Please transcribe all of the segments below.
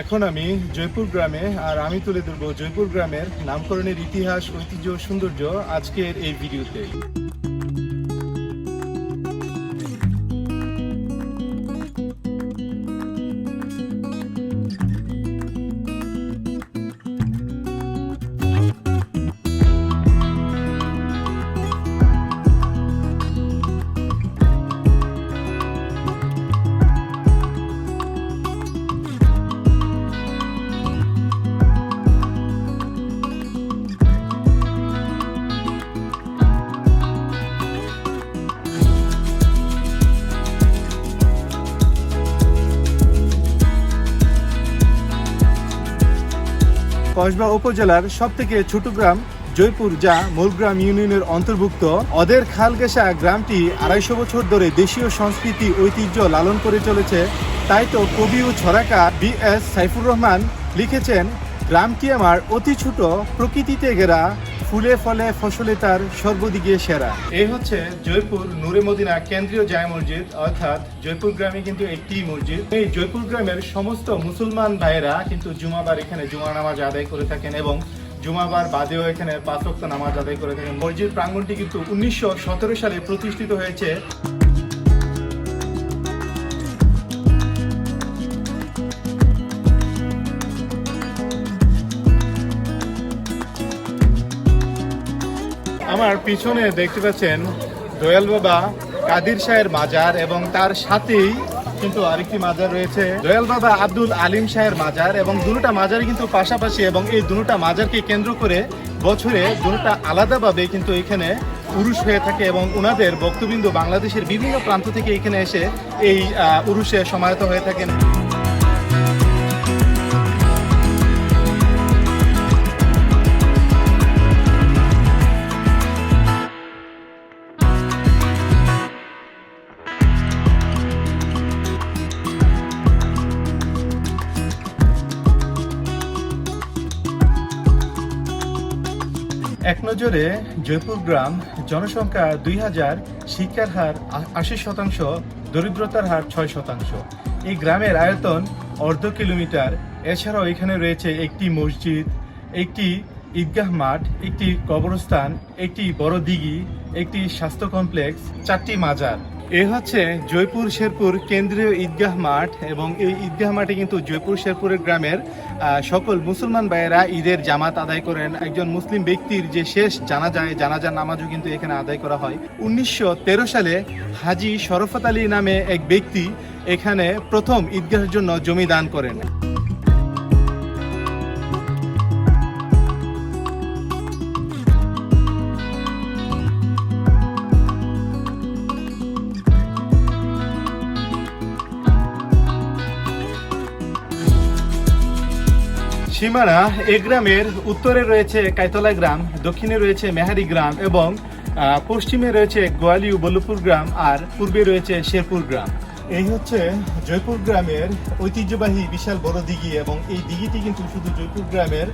এখন আমি জয়পুর গ্রামে আর আমি তুলে ধরবো জয়পুর গ্রামের নামকরণের ইতিহাস, ঐতিহ্য, সৌন্দর্য আজকের এই ভিডিওতে। কসবা উপজেলার সব থেকে ছোট গ্রাম জয়পুর, যা মূলগ্রাম ইউনিয়নের অন্তর্ভুক্ত। অদের খালগেসা গ্রামটি আড়াইশো বছর ধরে দেশীয় সংস্কৃতি, ঐতিহ্য লালন করে চলেছে। তাই তো কবি ও ছড়াকার বি এস সাইফুর রহমান লিখেছেন গ্রামটি আমার অতি ছোট প্রকৃতিতে ঘেরা ফুলে ফলে ফসলে তার সর্বদিকে সেরা। এই হচ্ছে জয়পুর নূরে মদিনা কেন্দ্রীয় জায় মসজিদ, অর্থাৎ জয়পুর গ্রামে কিন্তু একটি মসজিদ। এই জয়পুর গ্রামের সমস্ত মুসলমান ভাইয়েরা কিন্তু জুমাবার এখানে জুমা নামাজ আদায় করে থাকেন এবং জুমাবার বাদেও এখানে পাঁচ নামাজ আদায় করে থাকেন। মসজিদ প্রাঙ্গণটি কিন্তু উনিশশো সতেরো সালে প্রতিষ্ঠিত হয়েছে। আমার পিছনে দেখতে পাচ্ছেন দয়াল বাবা, কাদির শাহের মাজার এবং তার সাথেই কিন্তু আরেকটি মাজার রয়েছে। দয়াল বাবা আব্দুল আলিম শাহের মাজার এবং দুটা মাজারই কিন্তু পাশাপাশি এবং এই দুটা মাজারকে কেন্দ্র করে বছরে দুটা আলাদাভাবে কিন্তু এখানে উরুষ হয়ে থাকে এবং ওনাদের বক্তবিন্দু বাংলাদেশের বিভিন্ন প্রান্ত থেকে এখানে এসে এই উরুষে সমাহিত হয়ে থাকেন। এক নজরে জয়পুর গ্রাম, জনসংখ্যা দুই হাজার, শিক্ষার হার আশি শতাংশ, দরিদ্রতার হার ছয় শতাংশ। এই গ্রামের আয়তন অর্ধ কিলোমিটার। এছাড়াও এখানে রয়েছে একটি মসজিদ, একটি ঈদগাহ মাঠ, একটি কবরস্থান, একটি বড় দিঘি, একটি স্বাস্থ্য কমপ্লেক্স, চারটি মাজার। এ হচ্ছে জয়পুর শেরপুর কেন্দ্রীয় ঈদগাহ মাঠ এবং এই ঈদগাহ মাঠে কিন্তু জয়পুর শেরপুরের গ্রামের সকল মুসলমান ভাইয়েরা ঈদের জামাত আদায় করেন। একজন মুসলিম ব্যক্তির যে শেষ জানা যায় জানাজার নামাজও কিন্তু এখানে আদায় করা হয়। উনিশশো তেরো সালে হাজি শরফত আলী নামে এক ব্যক্তি এখানে প্রথম ঈদগাহের জন্য জমি দান করেন। সীমানা এ গ্রামের উত্তরে রয়েছে কাইতলা গ্রাম, দক্ষিণে রয়েছে মেহারি গ্রাম এবং পশ্চিমে রয়েছে গোয়ালি ও গ্রাম আর পূর্বে রয়েছে শেরপুর গ্রাম। এই হচ্ছে জয়পুর গ্রামের ঐতিহ্যবাহী বিশাল বড় দিঘি এবং এই দিঘিটি কিন্তু শুধু জয়পুর গ্রামের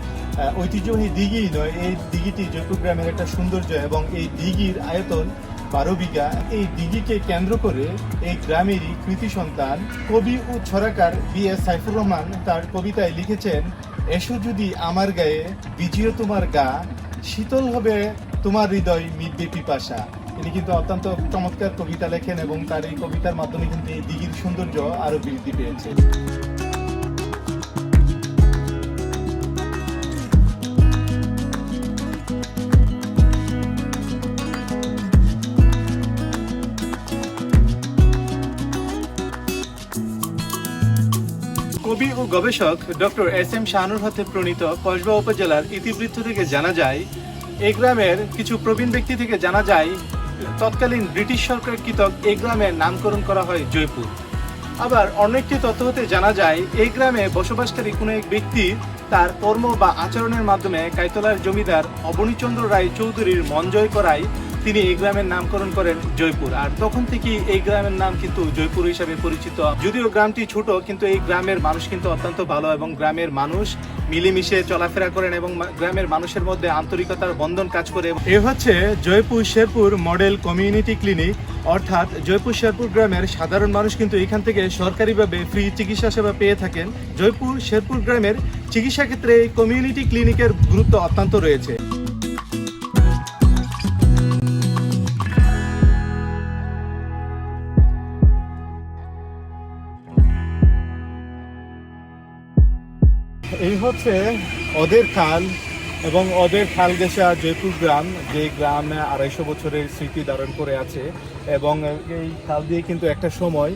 ঐতিহ্যবাহী দিঘি নয়, এই দিঘিটি জয়পুর গ্রামের একটা সৌন্দর্য এবং এই দিঘির আয়তন বারো বিঘা। এই দিঘিকে কেন্দ্র করে এই গ্রামেরই কৃতি সন্তান কবি ও ছড়াকার বি এস সাইফুর রহমান তার কবিতায় লিখেছেন এসো যদি আমার গায়ে বিজিও তোমার গা, শীতল হবে তোমার হৃদয় মিটবে পিপাসা। তিনি কিন্তু অত্যন্ত চমৎকার কবিতা লেখেন এবং তার এই কবিতার মাধ্যমে কিন্তু এই দিঘির সৌন্দর্য আরও বৃদ্ধি পেয়েছে। কবি ও গবেষক ডক্টর এস এম শাহানুর হাতে প্রণীত কসবা উপজেলার ইতিবৃত্ত থেকে জানা যায় এই গ্রামের কিছু প্রবীণ ব্যক্তি থেকে জানা যায়, তৎকালীন ব্রিটিশ সরকার কৃতক এই গ্রামের নামকরণ করা হয় জয়পুর। আবার অন্য একটি তথ্য হতে জানা যায় এই গ্রামে বসবাসকারী কোনো এক ব্যক্তি তার কর্ম বা আচরণের মাধ্যমে কাইতলার জমিদার অবনীচন্দ্র রায় চৌধুরীর মন জয় করায় তিনি এই গ্রামের নামকরণ করেন জয়পুর। আর তখন থেকে এই গ্রামের নাম কিন্তু জয়পুর হিসাবে পরিচিত। যদিও গ্রামটি ছোট, কিন্তু এই গ্রামের মানুষ কিন্তু অত্যন্ত ভালো এবং গ্রামের মানুষ মিলেমিশে চলাফেরা করেন এবং গ্রামের মানুষের মধ্যে আন্তরিকতার বন্ধন কাজ করে। এ হচ্ছে Jaipur Sherpur model community clinic. অর্থাৎ জয়পুর শেরপুর গ্রামের সাধারণ মানুষ কিন্তু এখান থেকে সরকারিভাবে ফ্রি চিকিৎসা সেবা পেয়ে থাকেন। জয়পুর শেরপুর গ্রামের চিকিৎসা ক্ষেত্রে এই কমিউনিটি ক্লিনিকের গুরুত্ব অত্যন্ত রয়েছে। এই হচ্ছে অদের খাল এবং অদের খাল গেসা জয়পুর গ্রাম, যে গ্রামে আড়াইশো বছরের স্মৃতি ধারণ করে আছে। এবং এই খাল দিয়ে কিন্তু একটা সময়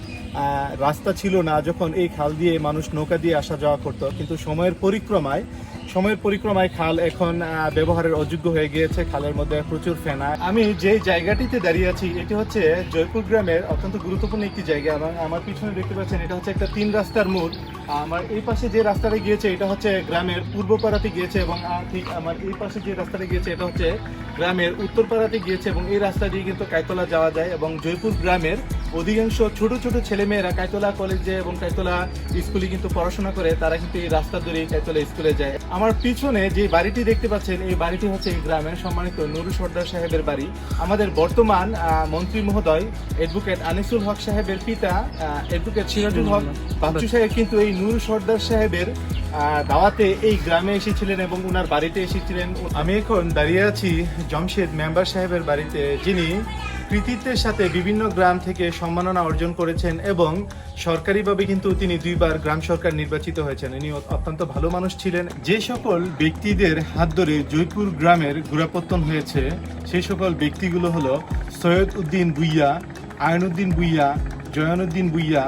রাস্তা ছিল না যখন এই খাল দিয়ে মানুষ নৌকা দিয়ে আসা যাওয়া করতো। কিন্তু সময়ের পরিক্রমায় সময়ের পরিক্রমায় খাল এখন ব্যবহারের অযোগ্য হয়ে গিয়েছে, খালের মধ্যে প্রচুর ফেনা। আমি যে জায়গাটিতে দাঁড়িয়ে আছি, এটি হচ্ছে জয়পুর গ্রামের অত্যন্ত গুরুত্বপূর্ণ একটি জায়গা। এবং আমার পিছনে দেখতে পাচ্ছেন, এটা হচ্ছে একটা তিন রাস্তার মোড়। আমার এই পাশে যে রাস্তাটা গিয়েছে, এটা হচ্ছে গ্রামের পূর্ব পাড়াতে গিয়েছে এবং ঠিক আমার এই পাশে যে রাস্তাটা গিয়েছে, এটা হচ্ছে গ্রামের উত্তর পাড়াতে গিয়েছে এবং এই রাস্তা দিয়ে কিন্তু কায়তলা যাওয়া যায় এবং জয়পুর গ্রামের অধিকাংশ ছোট ছোট ছেলেমেয়েরা কাইতলা কলেজে এবং কাইতলা স্কুলে কিন্তু পড়াশোনা করে, তারা কিন্তু এই রাস্তা ধরে কাইতলা স্কুলে যায়। আমার পিছনে যে বাড়িটি দেখতে পাচ্ছেন, এই বাড়িটি হচ্ছে এই গ্রামের সম্মানিত নুরু সর্দার সাহেবের বাড়ি। আমাদের বর্তমান মন্ত্রী মহোদয় অ্যাডভোকেট আনিসুল হক সাহেবের পিতা অ্যাডভোকেট সিরাজুল হক বাচ্চু সাহেব কিন্তু এই নুরু সর্দার সাহেবের দাওয়াতে এই গ্রামে এসেছিলেন এবং ওনার বাড়িতে এসেছিলেন। আমি এখন দাঁড়িয়ে আছি জমশেদ মেম্বার সাহেবের বাড়িতে, যিনি কৃতিত্বের সাথে বিভিন্ন গ্রাম থেকে সম্মাননা অর্জন করেছেন এবং সরকারিভাবে কিন্তু তিনি দুইবার গ্রাম সরকার নির্বাচিত হয়েছেন। ইনি অত্যন্ত ভালো মানুষ ছিলেন। যে সকল ব্যক্তিদের হাত ধরে জয়পুর গ্রামের গুরাপত্তন হয়েছে সেই সকল ব্যক্তিগুলো হলো সৈয়দ উদ্দিন বুইয়া আয়নউদ্দিন বুইয়া জয়ানুদ্দিন বুইয়া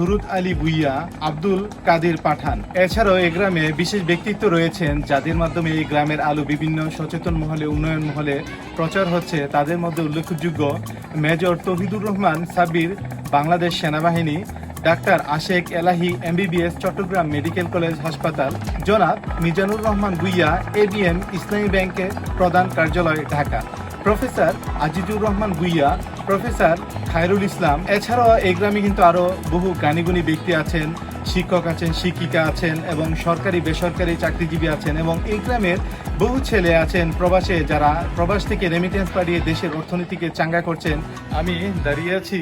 সুরুত আলী বুইয়া আব্দুল কাদের পাঠান। এছাড়াও এই গ্রামে বিশেষ ব্যক্তিত্ব রয়েছেন যাদের মাধ্যমে এই গ্রামের আলো বিভিন্ন সচেতন মহলে, উন্নয়ন মহলে প্রচার হচ্ছে। তাদের মধ্যে উল্লেখযোগ্য মেজর তহিদুর রহমান সাবির বাংলাদেশ সেনাবাহিনী, doctor Ashek Elahi, MBBS, Chittagong medical college হাসপাতাল। জনাব মিজানুর রহমান বুইয়া এবিএম ইসলামী ব্যাংকের প্রধান কার্যালয়, Dhaka. Professor Azizur Rahman Guiya professor Khairul Islam. এছাড়াও এই গ্রামে কিন্তু আরও বহু জ্ঞানীগুণী ব্যক্তি আছেন। শিক্ষক আছেন, শিক্ষিকা আছেন এবং সরকারি, বেসরকারি চাকরিজীবী আছেন এবং এই গ্রামের বহু ছেলে আছেন প্রবাসে যারা প্রবাস থেকে রেমিটেন্স পাঠিয়ে দেশের অর্থনীতিকে চাঙ্গা করছেন। আমি দাঁড়িয়ে আছি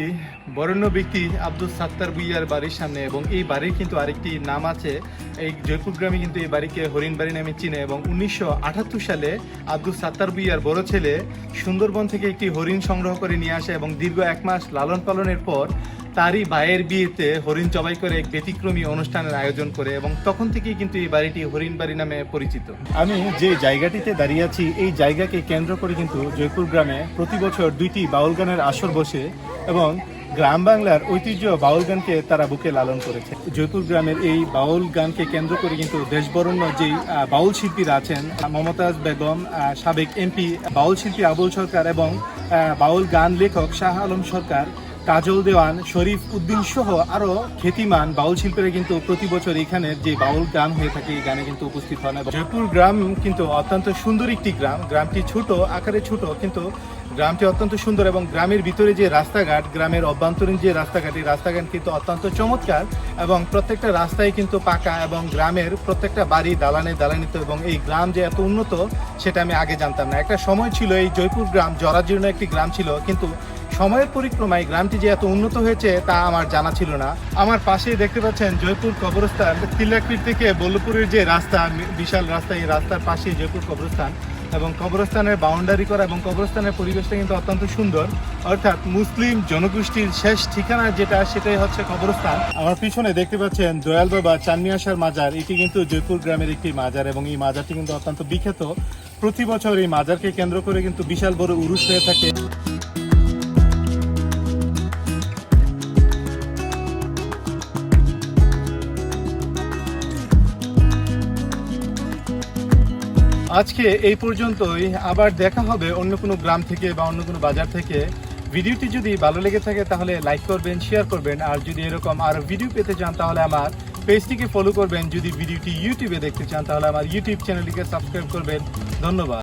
বরেণ্য ব্যক্তি আব্দুল সাত্তার বুইয়ার বাড়ির সামনে এবং এই বাড়ির কিন্তু আরেকটি নাম আছে। এই জয়পুর গ্রামে কিন্তু এই বাড়িকে হরিণ বাড়ি নামে চিনে এবং উনিশশো আটাত্তর সালে আব্দুল সাত্তার বুইয়ার বড় ছেলে সুন্দরবন থেকে একটি হরিণ সংগ্রহ করে নিয়ে আসে এবং দীর্ঘ এক মাস লালন পালনের পর তারই ভাইয়ের বিয়েতে হরিণ জবাই করে এক ব্যতিক্রমী অনুষ্ঠানের আয়োজন করে এবং তখন থেকেই কিন্তু এই বাড়িটি হরিণ বাড়ি নামে পরিচিত। আমি যে জায়গাটিতে দাঁড়িয়ে আছি, এই জায়গাকে কেন্দ্র করে কিন্তু জয়পুর গ্রামে প্রতি বছর দুইটি বাউল গানের আসর বসে এবং গ্রাম বাংলার ঐতিহ্য বাউল গানকে তারা বুকে লালন করেছে। জয়পুর গ্রামের এই বাউল গানকে কেন্দ্র করে কিন্তু দেশবরণ্য যেই বাউল শিল্পীরা আছেন, মমতাজ বেগম সাবেক এমপি, বাউল শিল্পী আবুল সরকার এবং বাউল গান লেখক শাহ আলম সরকার কাজল দেওয়ান, শরীফ উদ্দিন সহ আরও খ্যাতিমান বাউল শিল্পীরা কিন্তু প্রতি বছর এখানে যে বাউল গান হয়ে থাকে, এই গানে কিন্তু উপস্থিত হন জয়পুর গ্রাম কিন্তু অত্যন্ত সুন্দর একটি গ্রাম। গ্রামটি ছোট, আকারে ছোট, কিন্তু গ্রামটি অত্যন্ত সুন্দর এবং গ্রামের ভিতরে যে রাস্তাঘাট, গ্রামের অভ্যন্তরীণ যে রাস্তাঘাট, এই রাস্তাঘাট কিন্তু অত্যন্ত চমৎকার এবং প্রত্যেকটা রাস্তায় কিন্তু পাকা এবং গ্রামের প্রত্যেকটা বাড়ি দালানে দালানিত এবং এই গ্রাম যে এত উন্নত, সেটা আমি আগে জানতাম না। একটা সময় ছিল এই জয়পুর গ্রাম জরাজীর্ণ একটি গ্রাম ছিল, কিন্তু সময়ের পরিক্রমায় গ্রামটি যে এত উন্নত হয়েছে তা আমার জানা ছিল না। আমার পাশেই দেখতে পাচ্ছেন জয়পুর কবরস্থান। তিল্লাকপির থেকে বল্লপুরের যে রাস্তা, বিশাল রাস্তা, এই রাস্তার পাশেই জয়পুর কবরস্থান। এবং কবরস্থানের বাউন্ডারি করা এবং কবরস্থানের পরিবেশটা কিন্তু অত্যন্ত সুন্দর। অর্থাৎ মুসলিম জনগোষ্ঠীর শেষ ঠিকানা যেটা, সেটাই হচ্ছে কবরস্থান। আমার পিছনে দেখতে পাচ্ছেন দয়াল বাবা চান্নিয়াসার মাজার। এটি কিন্তু জয়পুর গ্রামের একটি মাজার এবং এই মাজারটি কিন্তু অত্যন্ত বিখ্যাত। প্রতি বছর এই মাজারকে কেন্দ্র করে কিন্তু বিশাল বড় উরুষ হয়ে থাকে। আজকে এই পর্যন্তই। আবার দেখা হবে অন্য কোনো গ্রাম থেকে বা অন্য কোনো বাজার থেকে। ভিডিওটি যদি ভালো লেগে থাকে তাহলে লাইক করবেন শেয়ার করবেন। আর যদি এরকম আরও ভিডিও পেতে চান তাহলে আমার পেজটিকে ফলো করবেন। যদি ভিডিওটি ইউটিউবে দেখতে চান তাহলে আমার ইউটিউব চ্যানেলটিকে সাবস্ক্রাইব করবেন। ধন্যবাদ।